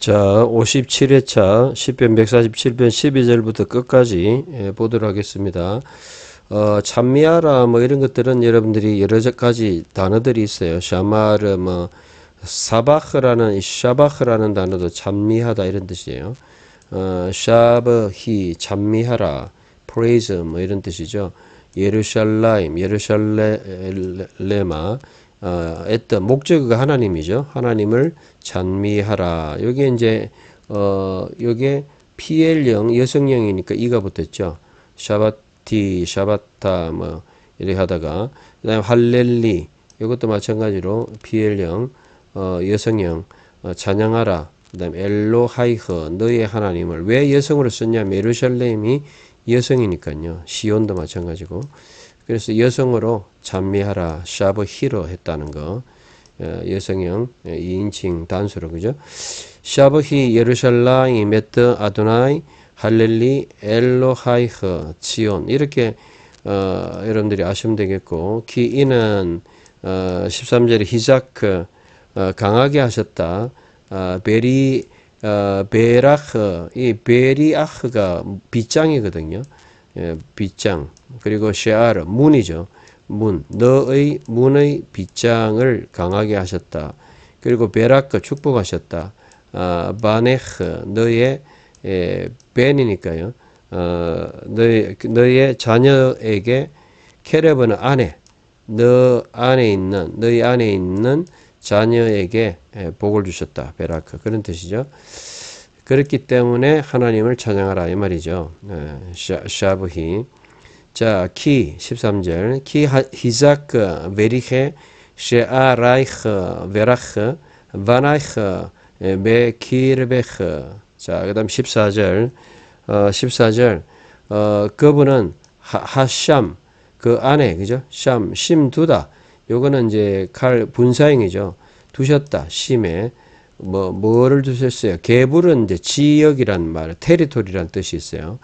자, 57회차 10편 147편 12절부터 끝까지 예, 보도록 하겠습니다. 어, 찬미하라 뭐 이런 것들은 여러분들이 여러 가지 단어들이 있어요. 샤마르 뭐 사바흐라는 이 샤바흐라는 단어도 찬미하다 이런 뜻이에요. 어, 샤브히 찬미하라 praise 뭐 이런 뜻이죠. 예루살렘 예루살레마 어, 했던 목적어가 하나님이죠. 하나님을 찬미하라. 여기 이제 어 요게 PL형 여성형이니까 이가 붙었죠. 샤바티, 샤바타 뭐 이렇게 하다가 그다음에 할렐리 이것도 마찬가지로 PL형 어 여성형 어, 찬양하라. 그다음에 엘로하이허 너의 하나님을 왜 여성으로 썼냐면 예루살렘이 여성이니까요. 시온도 마찬가지고 그래서 여성으로 찬미하라 샤브 히로 했다는 거. 어, 여성형 2인칭 단수로 그죠? 샤브히 예루살라이 메트 아도나이 할렐리 엘로하이허 치온. 이렇게 어, 여러분들이 아시면 되겠고 키 이는 어, 13절에 히자크 어, 강하게 하셨다. 어, 베리 어, 베라흐. 이 베리아흐가 빗장이거든요 예, 빗장 그리고 쉐아르 문이죠. 문. 너의 문의 빗장을 강하게 하셨다. 그리고 베라크 축복하셨다. 아, 바네흐 너의 예, 벤이니까요. 어, 너의 너의 자녀에게 케레브는 안에 너 안에 있는 너희 안에 있는 자녀에게 예, 복을 주셨다. 베라크. 그런 뜻이죠. 그렇기 때문에 하나님을 찬양하라 이 말이죠. 예, 샤, 샤브히 자, 키 13절 키 하- 히자크 베리헤 쉐아라이흐 베라흐 바나이흐 예, 메키르베흐 자, 그 다음 14절 어, 14절 어, 그분은 하, 하샴 그 안에 그죠? 샴, 심 두다. 요거는 이제 칼 분사형이죠. 두셨다. 심에 뭐 뭐를 두셨어요? 개불은 이제 지역이란 말, 테리토리란 뜻이 있어요.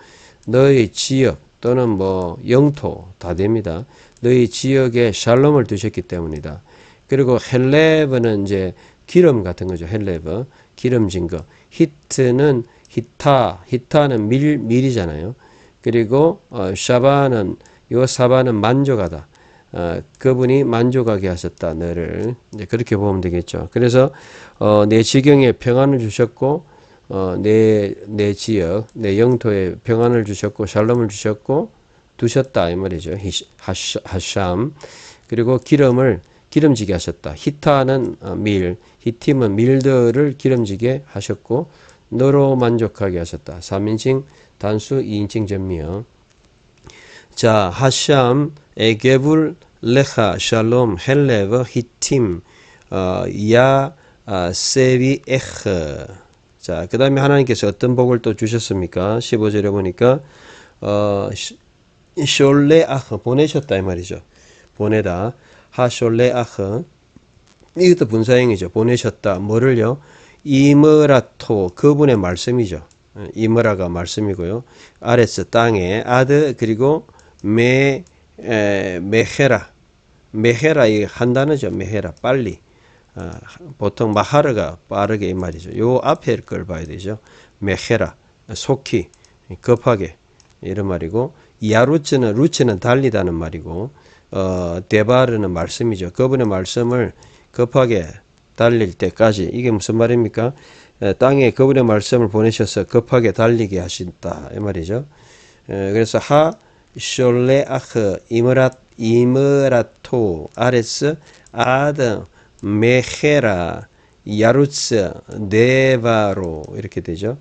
너의 지역 또는 뭐 영토 다 됩니다. 너희 지역에 샬롬을 두셨기 때문이다. 그리고 헬레브는 이제 기름 같은 거죠. 헬레브 기름진 거. 히트는 히타, 히타는 밀 밀이잖아요. 그리고 어, 샤바는 요 사바는 만족하다. 어, 그분이 만족하게 하셨다 너를 이제 그렇게 보면 되겠죠. 그래서 어, 내 지경에 평안을 주셨고 어, 내, 내 지역, 내 영토에 평안을 주셨고 샬롬을 주셨고 두셨다 이 말이죠. 하샴 그리고 기름을 기름지게 하셨다. 히타는 어, 밀, 히팀은 밀들을 기름지게 하셨고 너로 만족하게 하셨다. 3인칭 단수 2인칭 전미어 자, 하샴, 에게불, 샬롬, 헬레브, 히팀, 어, 야, 아, 세비, 에흐. 자, 그 다음에 하나님께서 어떤 복을 또 주셨습니까? 15절에 보니까, 어, 시- 숄레아흐, 보내셨다, 이 말이죠. 보내다. 하숄레아흐. 이것도 분사형이죠. 보내셨다. 뭐를요? 이머라토, 그분의 말씀이죠. 어, 이머라가 말씀이고요. 아레스 땅에 아드 그리고 메 에, 메헤라 메헤라 이 한 단어죠. 메헤라 빨리 아, 보통 마하르가 빠르게 이 말이죠. 요 앞에 걸 봐야 되죠. 메헤라 속히 급하게 이런 말이고 야루츠는 루츠는 달리다는 말이고 어, 데바르는 말씀이죠. 그분의 말씀을 급하게 달릴 때까지 이게 무슨 말입니까? 에, 땅에 그분의 말씀을 보내셔서 급하게 달리게 하신다 이 말이죠. 에, 그래서 하 숄레아흐 이므라 이므라토 아레스 아드 메헤라 야루츠 네바로 이렇게 되죠.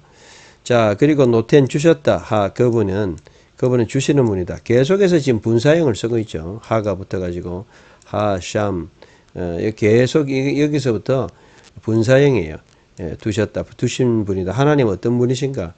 자 그리고 노텐 주셨다 하 그분은 그분은 주시는 분이다. 계속해서 지금 분사형을 쓰고 있죠. 하가 붙어가지고 하샴 어, 계속 이- 여기서부터 분사형이에요. 예, 두셨다 두신 분이다. 하나님 어떤 분이신가?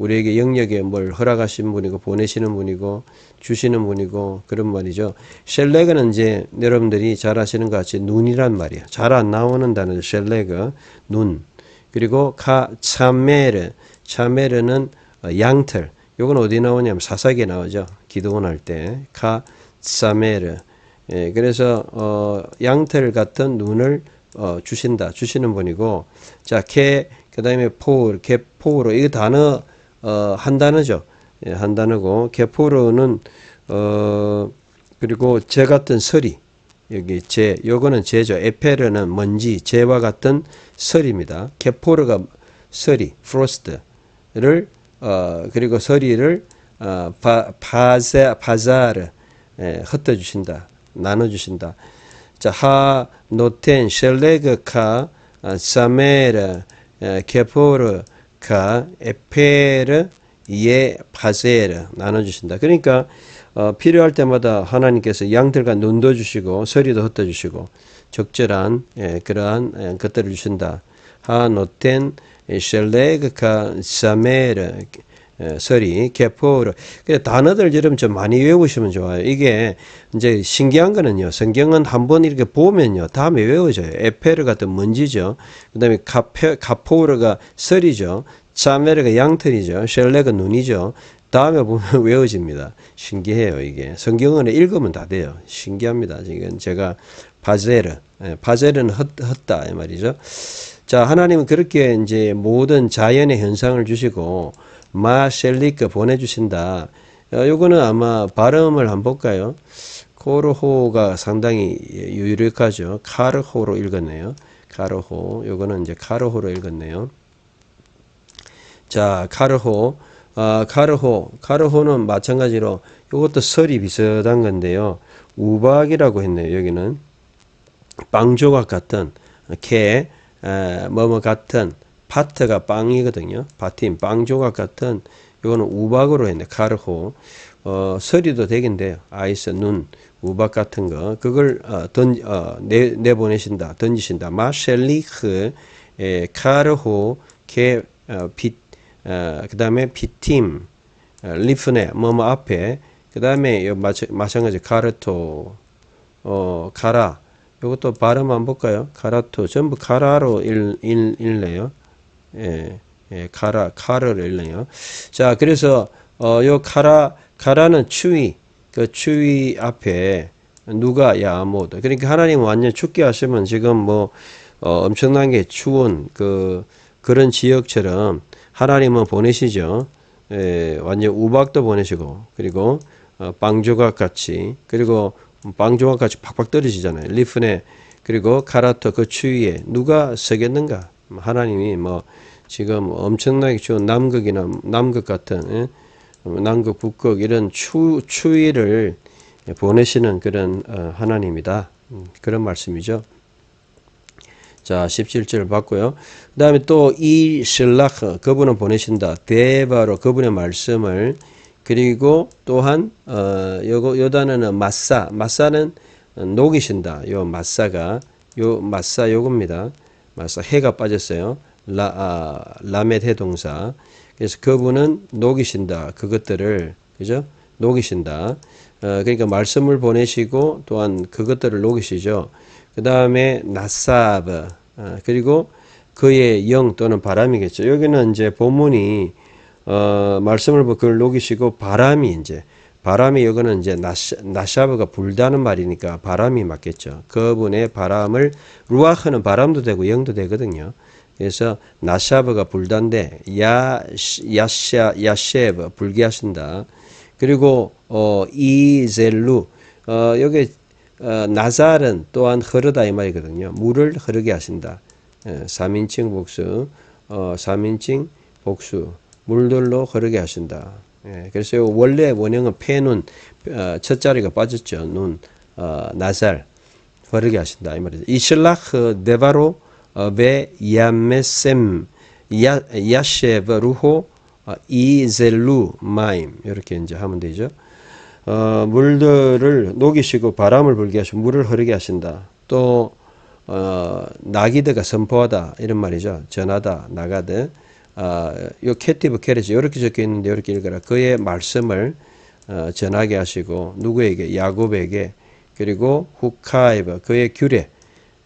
우리에게 영역에 뭘 허락하신 분이고 보내시는 분이고 주시는 분이고 그런 말이죠. 셸레그는 이제 여러분들이 잘 아시는 것 같이 눈이란 말이야. 잘안 나오는 단어죠. 셸레그 눈. 그리고 카 차메르 차메르는 어, 양털. 요건 어디 나오냐면 사사기에 나오죠. 기도원 할 때. 카 차메르. 예, 그래서 어, 양털 같은 눈을 어, 주신다, 주시는 분이고, 자, 케그 다음에 포, 개포로, 이 단어, 어, 한 단어죠. 예, 한 단어고, 개포로는, 어, 그리고 재 같은 서리. 여기 재, 요거는 재죠. 에페르는 먼지, 재와 같은 설입니다. 개포르가 서리, 프로스트를, 어, 그리고 서리를, 어, 바, 바자, 바자르, 예, 흩어주신다. 나눠주신다. 자, 하, 노텐, 셸레그, 카, 아, 사메르, 에, 케포르, 카, 에페르, 예, 바세르 나눠주신다. 그러니까 어, 필요할 때마다 하나님께서 양들과 눈도 주시고 서리도 흩어 주시고 적절한 예, 그러한 예, 것들을 주신다. 하 노텐 셸레그카 사메르 예, 서리 케포르 그 단어들 여러분 좀 많이 외우시면 좋아요. 이게 이제 신기한 거는요. 성경은 한 번 이렇게 보면요. 다음에 외워져요. 에페르 같은 먼지죠. 그다음에 카페 카포르가 설이죠. 사메르가 양털이죠. 셸레가 눈이죠. 다음에 보면 외워집니다. 신기해요, 이게. 성경은 읽으면 다 돼요. 신기합니다. 지금 제가 바제르, 예, 바제르는 헛, 헛다, 이 말이죠. 자, 하나님은 그렇게 이제 모든 자연의 현상을 주시고, 마셸리크 보내주신다. 어, 요거는 아마 발음을 한번 볼까요? 코르호가 상당히 유력하죠. 카르호로 읽었네요. 카르호. 요거는 이제 카르호로 읽었네요. 자, 카르호. 아, 카르호. 카르호는 마찬가지로 이것도 설이 비슷한 건데요. 우박이라고 했네요. 여기는 빵 조각 같은 개, 에, 뭐뭐 같은 파트가 빵이거든요. 파팀 빵 조각 같은 이거는 우박으로 했네. 카르호. 어, 설이도 되긴데요. 아이스 눈 우박 같은 거 그걸 어, 던 어, 내 내보내신다. 던지신다. 마셸리크 에, 카르호 개 어, 빛 어, 그 다음에 비팀, 어, 리프네, 뭐뭐 앞에, 그 다음에 마찬가지 카르토, 어, 가라. 이것도 발음 한번 볼까요? 가라토. 전부 가라로 읽, 읽, 읽네요. 예, 예, 가라, 카르를 읽네요. 자, 그래서, 어, 요 가라, 가라는 추위, 그 추위 앞에 누가 야모드. 그러니까 하나님 완전 춥게 하시면 지금 뭐, 어, 엄청나게 추운 그, 그런 지역처럼 하나님은 보내시죠. 예, 완전 우박도 보내시고 그리고 어, 빵조각 같이 그리고 빵조각 같이 팍팍 떨어지잖아요. 리프네 그리고 카라토 그 추위에 누가 서겠는가? 하나님이 뭐 지금 엄청나게 추운 남극이나 남극 같은 예? 남극 북극 이런 추 추위를 보내시는 그런 어, 하나님이다. 음, 그런 말씀이죠. 자, 17절 봤고요. 그 다음에 또 이 실라크, 그분은 보내신다. 대바로 그분의 말씀을 그리고 또한 어, 요거 요 단어는 마사, 마사는 녹이신다. 요 마사가 요 마사 요겁니다. 마사 해가 빠졌어요. 라 아, 라멧 해동사. 그래서 그분은 녹이신다. 그것들을 그죠? 녹이신다. 어, 그러니까 말씀을 보내시고 또한 그것들을 녹이시죠. 그 다음에 나사브 어, 그리고 그의 영 또는 바람이겠죠. 여기는 이제 본문이 어, 말씀을 그걸 녹이시고 바람이 이제 바람이 여기는 이제 나샤, 나샤브가 불다는 말이니까 바람이 맞겠죠. 그분의 바람을 루아흐는 바람도 되고 영도 되거든요. 그래서 나샤브가 불단데 야 야샤 야셰브 불게 하신다. 그리고 어 이젤루 어 여기 어, 나잘은 또한 흐르다 이 말이거든요. 물을 흐르게 하신다. 예, 3인칭 복수, 어, 3인칭 복수, 물들로 흐르게 하신다. 예, 그래서 원래 원형은 폐눈, 어, 첫 자리가 빠졌죠. 눈, 어, 나살, 흐르게 하신다. 이 말이죠. 이슬라흐 데바로 어, 베 야메셈 야, 야셰브 루호 어, 이젤루 마임 이렇게 이제 하면 되죠. 어, 물들을 녹이시고 바람을 불게 하시고 물을 흐르게 하신다. 또 어, 나기드가 선포하다 이런 말이죠. 전하다 나가드. 어, 요 캐티브 캐리지 이렇게 적혀 있는데 이렇게 읽어라. 그의 말씀을 어, 전하게 하시고 누구에게 야곱에게 그리고 후카이브 그의 규례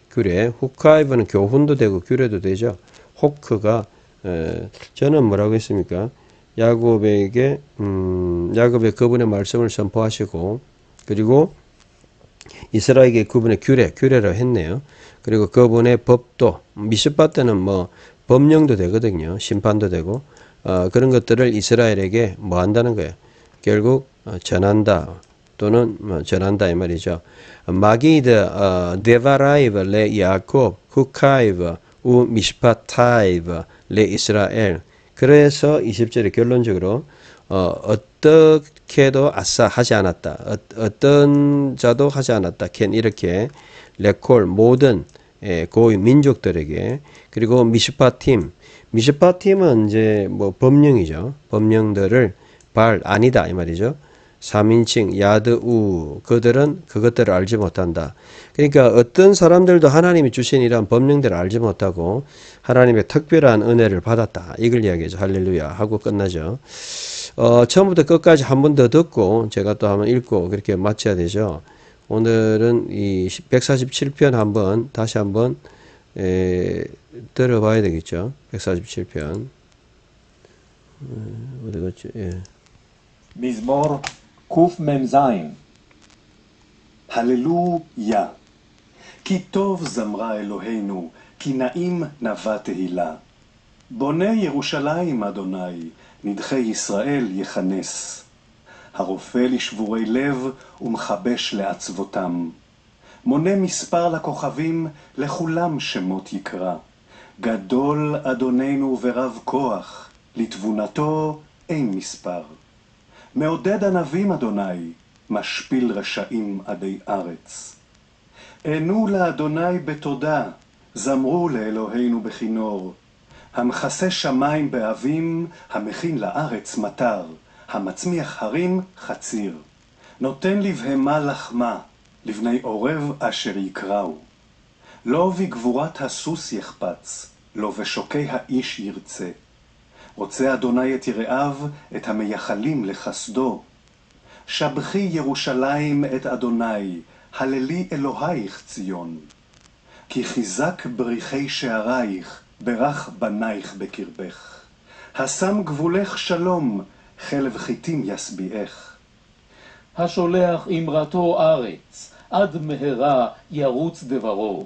규례 후카이브는 교훈도 되고 규례도 되죠. 호크가 에, 저는 뭐라고 했습니까? 야곱에게 음, 야곱의 그분의 말씀을 선포하시고 그리고 이스라엘에게 그분의 규례 규례로 했네요. 그리고 그분의 법도 미스바 때는 뭐 법령도 되거든요. 심판도 되고 어, 그런 것들을 이스라엘에게 뭐 한다는 거예요. 결국 어, 전한다 또는 뭐 전한다 이 말이죠. 마기드 어, 데바라이브 레 야곱 후카이브 우 미시파타이브 레 이스라엘 그래서 20절에 결론적으로 어, 어떻게도 아싸 하지 않았다. 어, 떤 자도 하지 않았다. 켄 이렇게 레콜 모든 예, 고위 민족들에게 그리고 미시파 팀 미시파 팀은 이제 뭐 법령이죠. 법령들을 발 아니다 이 말이죠. 3인칭 야드 우 그들은 그것들을 알지 못한다. 그러니까 어떤 사람들도 하나님이 주신 이러한 법령들을 알지 못하고 하나님의 특별한 은혜를 받았다. 이걸 이야기하죠. 할렐루야 하고 끝나죠. 어, 처음부터 끝까지 한 번 더 듣고 제가 또 한번 읽고 그렇게 마쳐야 되죠. 오늘은 이 147편 한번 다시 한번 에, 들어봐야 되겠죠. 147편. 어디 갔지? 예. מזמור קמ"ז הללויה כי טוב זמרה אלוהינו, כי נעים נבע תהילה. בונה ירושלים, אדוני, נדחי ישראל יכנס. הרופא לשבורי לב ומכבש לעצבותם. מונה מספר לכוכבים, לכולם שמות יקרא. גדול אדוננו ורב כוח, לתבונתו אין מספר. מעודד ענבים אדוני, משפיל רשעים עדי ארץ. ענו לאדוני בתודה, זמרו לאלוהינו בכינור. המכסה שמיים באבים, המכין לארץ מטר, המצמיח הרים חציר. נותן לבהמה לחמה, לבני עורב אשר יקראו. לא בגבורת הסוס יחפץ, לא בשוקי האיש ירצה. רוצה אדוני את יראיו, את המייחלים לחסדו. שבחי ירושלים את אדוני, הללי אלוהיך ציון. כי חיזק בריחי שערייך, ברך בנייך בקרבך. השם גבולך שלום, חלב חיטים ישביעך. השולח אמרתו ארץ, עד מהרה ירוץ דברו.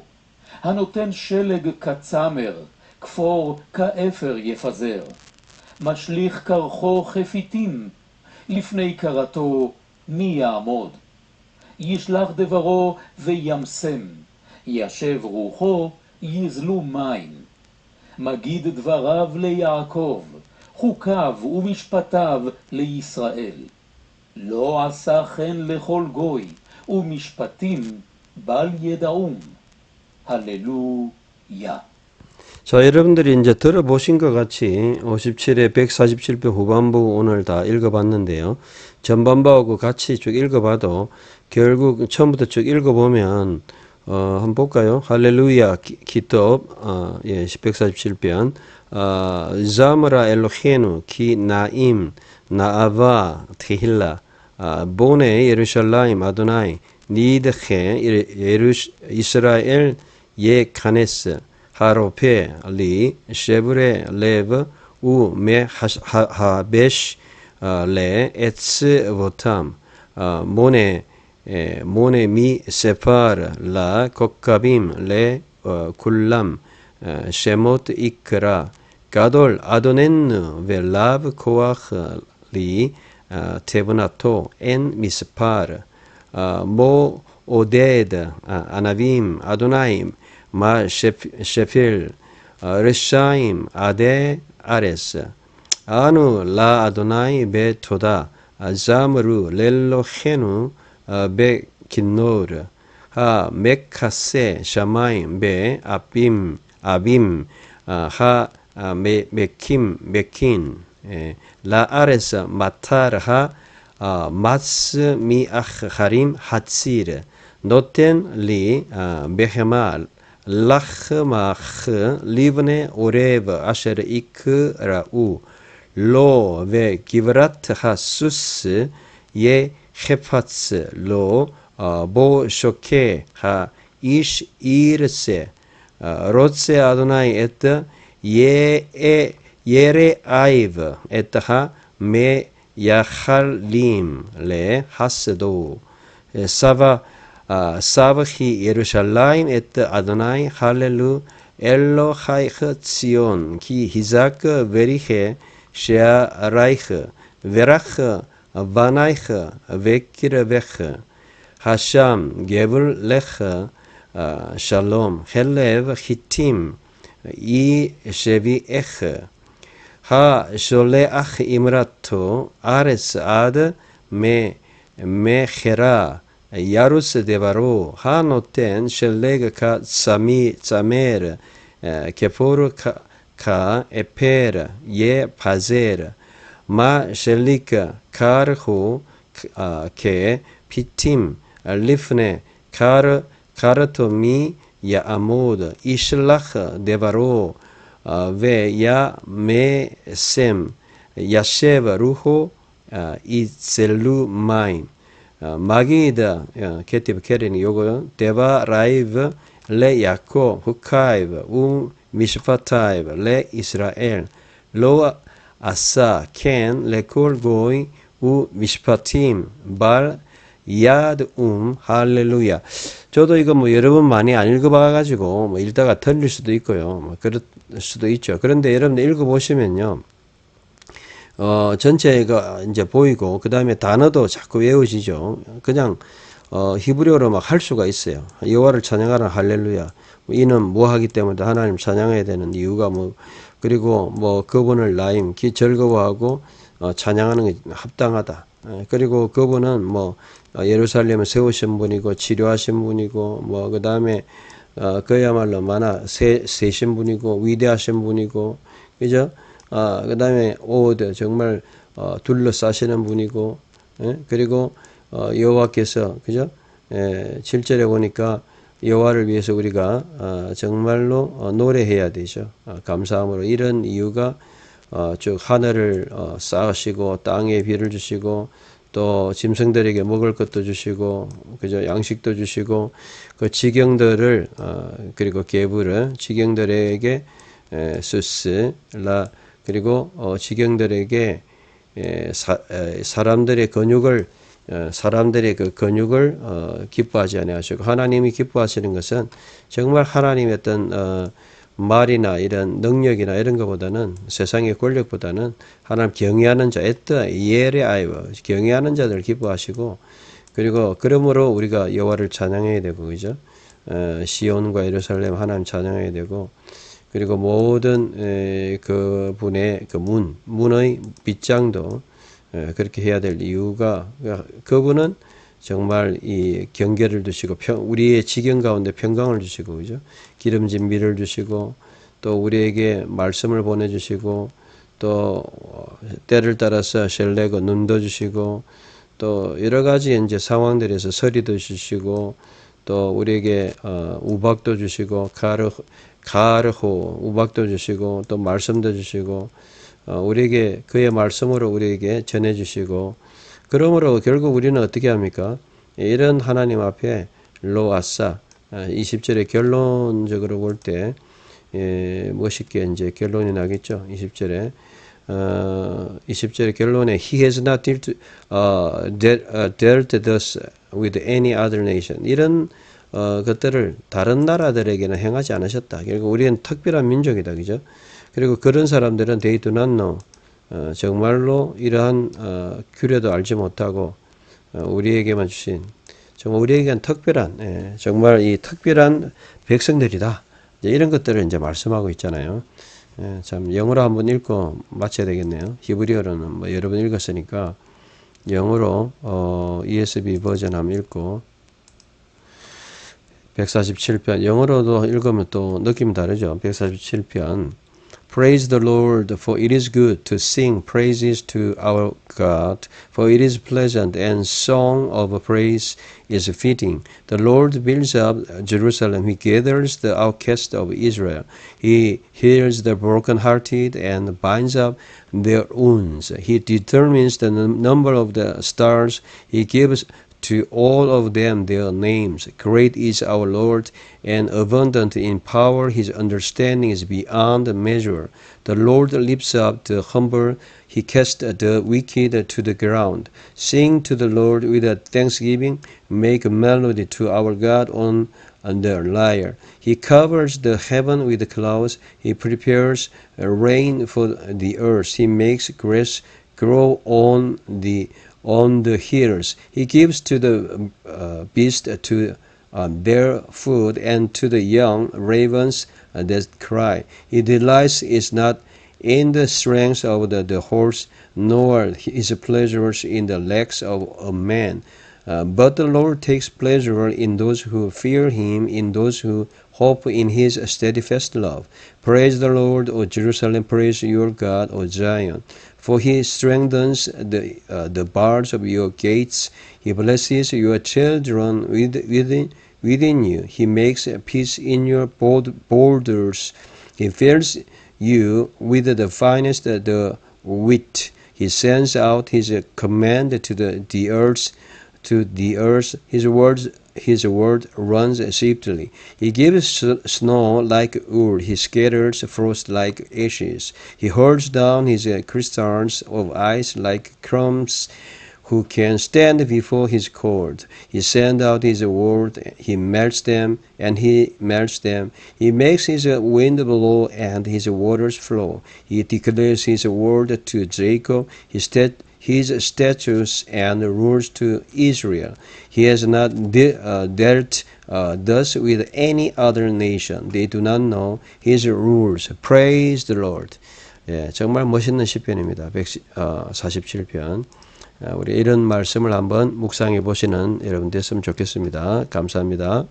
הנותן שלג כצמר, כפור כאפר יפזר. משליך קרחו כפיתים, לפני קרתו מי יעמוד? ישלח דברו וימסם, ישב רוחו יזלו מים. מגיד דבריו ליעקב, חוקיו ומשפטיו לישראל. לא עשה כן לכל גוי, ומשפטים בל ידעום. 할렐루야. 자, 여러분들이 이제 들어보신 것 같이 57회 147편 후반부 오늘 다 읽어봤는데요. 전반부하고 같이 쭉 읽어봐도 결국 처음부터 쭉 읽어보면 어, 한번 볼까요? 할렐루야. 기톱 어, 예, 147편 어, 자므라 엘로헤누 키 나임 나아바 테힐라 아, 보네 예루살렘 아도나이 니드헤 예루스 이스라엘 예 카네스 하로페 리 쉐브레 레브 우메 하베시 레 에츠 보탐 모네 מונה מספר לכוכבים, לכולם, שמות יקרא. גדול אדוננו ולאו כוח לי תבונתו, אין מספר. מו עודד ענבים, אדוניים, מה שפיל רשעים, עדי ארץ. אנו לאדוני בתודה, זמרו לאלוהינו בכינור, המכסה שמיים באבים, אבים, המקים, מקין, אה, לארץ מטר המץ מאחרים חציר, נותן לי בהמה לחמך לבני עורב אשר יקראו. לו וגברת הסוס יהיה חפצלו, אה, בו שוקע האיש ירצה. אה, רוצה אדוני את אה, ירעיו, את המייחלים לחסדו. סבא סבחי ירושלים את אדוני הללו אלוהיך ציון, כי היזק וריחה שעריך, ורח 기 히자크 베리헤 셰아라이흐 베라흐 바나이흐 베키르베 마 셸리카 카르호 아, 케 피팀 리프네 카르 카르토미 야아모드 이슬라흐 데바로 아, ve야 메셈 야셰바 켄 레콜 고이 우 미시파팀 발 야드 움 할렐루야. 저도 이거 뭐 여러 번 많이 안 읽어봐가지고 뭐 읽다가 틀릴 수도 있고요. 뭐 그럴 수도 있죠. 그런데 여러분들 읽어보시면요. 어, 전체가 이제 보이고, 그 다음에 단어도 자꾸 외워지죠. 그냥, 어, 히브리어로 막 할 수가 있어요. 여호와를 찬양하는 할렐루야. 뭐 이는 뭐 하기 때문에 하나님 찬양해야 되는 이유가 뭐, 그리고 뭐 그분을 나임, 기 즐거워하고, 어, 찬양하는 게 합당하다. 예, 그리고 그분은 뭐, 어, 예루살렘을 세우신 분이고, 치료하신 분이고, 뭐, 그 다음에, 어, 그야말로 만화 세, 세신 분이고, 위대하신 분이고, 그죠? 아, 그 다음에 오드 정말 어, 둘러싸시는 분이고, 예? 그리고 어, 여호와께서 그죠? 예, 7절에 보니까 여호와를 위해서 우리가 어, 정말로 어, 노래해야 되죠. 어, 감사함으로 이런 이유가 어, 즉 하늘을 어, 쌓으시고 땅에 비를 주시고 또 짐승들에게 먹을 것도 주시고 그죠 양식도 주시고 그 지경들을 어, 그리고 개부를 지경들에게 에, 수스 라 그리고 어, 지경들에게 사람들의 근육을 어, 사람들의 그 근육을 어, 기뻐하지 아니하시고 하나님이 기뻐하시는 것은 정말 하나님의 어떤 어, 말이나 이런 능력이나 이런 것보다는 세상의 권력보다는 하나님 경외하는 자, 에뜨 예레 아이와 경외하는 자들 기뻐하시고 그리고 그러므로 우리가 여호와를 찬양해야 되고 그죠? 어, 시온과 예루살렘 하나님 찬양해야 되고 그리고 모든 에, 그 분의 그 문, 문의 빗장도 에, 그렇게 해야 될 이유가 그분은 정말 이 경계를 두시고 평, 우리의 지경 가운데 평강을 주시고 그죠? 기름진 밀을 주시고 또 우리에게 말씀을 보내주시고 또 어, 때를 따라서 셀레고 눈도 주시고 또 여러 가지 이제 상황들에서 서리도 주시고 또 우리에게 어, 우박도 주시고 가르 가르호 우박도 주시고 또 말씀도 주시고 어, 우리에게 그의 말씀으로 우리에게 전해 주시고 그러므로 결국 우리는 어떻게 합니까? 이런 하나님 앞에 로아싸 20절의 결론적으로 볼때 예, 멋있게 이제 결론이 나겠죠. 20절에 어, 20절의 결론에 He has not dealt, uh, dealt thus with any other nation. 이런 어, 것들을 다른 나라들에게는 행하지 않으셨다. 결국 우리는 특별한 민족이다. 그죠? 그리고 그런 사람들은 not know. 어, 정말로 이러한 어, 규례도 알지 못하고 어, 우리에게만 주신 정말 우리에게는 특별한 예, 정말 이 특별한 백성들이다. 이런 것들을 이제 말씀하고 있잖아요. 예, 참 영어로 한번 읽고 마쳐야 되겠네요. 히브리어로는 뭐 여러 번 읽었으니까 영어로 어, ESV 버전 한번 읽고 147편 영어로도 읽으면 또 느낌 다르죠. 147편 Praise the Lord, for it is good to sing praises to our God, for it is pleasant, and song of praise is fitting. The Lord builds up Jerusalem, He gathers the outcast of Israel. He heals the brokenhearted and binds up their wounds. He determines the num- number of the stars. He gives to all of them their names. Great is our Lord, and abundant in power. His understanding is beyond measure. The Lord lifts up the humble. He casts the wicked to the ground. Sing to the Lord with a thanksgiving. Make a melody to our God on the lyre. He covers the heaven with clouds. He prepares rain for the earth. He makes grass grow on the on the hills. He gives to the uh, beast to uh, their food and to the young ravens uh, that cry. He delights is not in the strength of the, the horse, nor his pleasures in the legs of a man. Uh, but the Lord takes pleasure in those who fear him, in those who hope in his steadfast love. Praise the Lord, O Jerusalem, praise your God, O Zion. For he strengthens the, uh, the bars of your gates. He blesses your children with, within, within you. He makes peace in your borders. He fills you with the finest of the wheat. He sends out his command to the, the earth to the earth. His words, his word runs swiftly. He gives snow like wool. He scatters frost like ashes. He hurls down his uh, crystals of ice like crumbs. Who can stand before his court? He sends out his word. He melts them, and he melts them. He makes his uh, wind blow, and his waters flow. He declares his word to Jacob. He stat his statutes and rules to Israel. He has not de- uh, dealt uh, thus with any other nation. They do not know his rules. Praise the Lord. 예, 정말 멋있는 시편입니다. 147편. 우리 이런 말씀을 한번 묵상해 보시는 여러분 됐으면 좋겠습니다. 감사합니다.